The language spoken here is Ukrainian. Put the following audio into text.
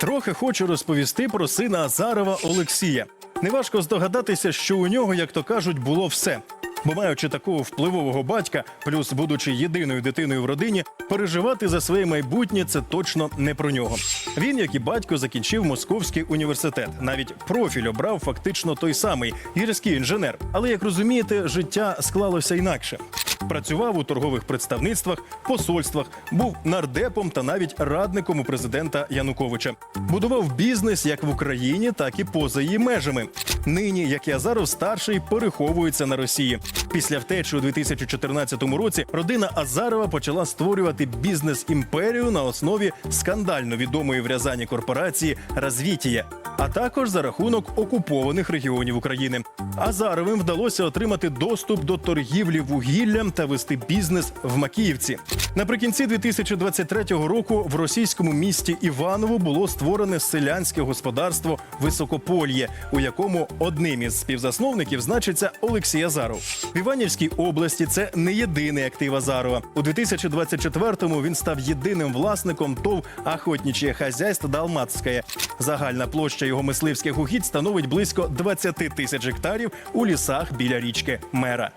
Трохи хочу розповісти про сина Азарова Олексія. Неважко здогадатися, що у нього, як то кажуть, було все. Бо маючи такого впливового батька, плюс будучи єдиною дитиною в родині, переживати за своє майбутнє це точно не про нього. Він, як і батько, закінчив Московський університет. Навіть профіль обрав фактично той самий гірський інженер. Але як розумієте, життя склалося інакше. Працював у торгових представництвах, посольствах, був нардепом та навіть радником у президента Януковича. Будував бізнес як в Україні, так і поза її межами. Нині, як і Азаров старший, переховується на Росії. Після втечі у 2014 році родина Азарова почала створювати бізнес-імперію на основі скандально відомої в Рязані корпорації Развітія, а також за рахунок окупованих регіонів України. Азаровим вдалося отримати доступ до торгівлі вугіллям та вести бізнес в Макіївці. Наприкінці 2023 року в російському місті Іваново було створене селянське господарство Високопольє, у якому одним із співзасновників значиться Олексій Азаров. В Іванівській області це не єдиний актив Азарова. У 2024-му він став єдиним власником ТОВ «Охотничє хазяйство Далмацьке». Загальна площа його мисливських угідь становить близько 20 тисяч гектарів у лісах біля річки Мера.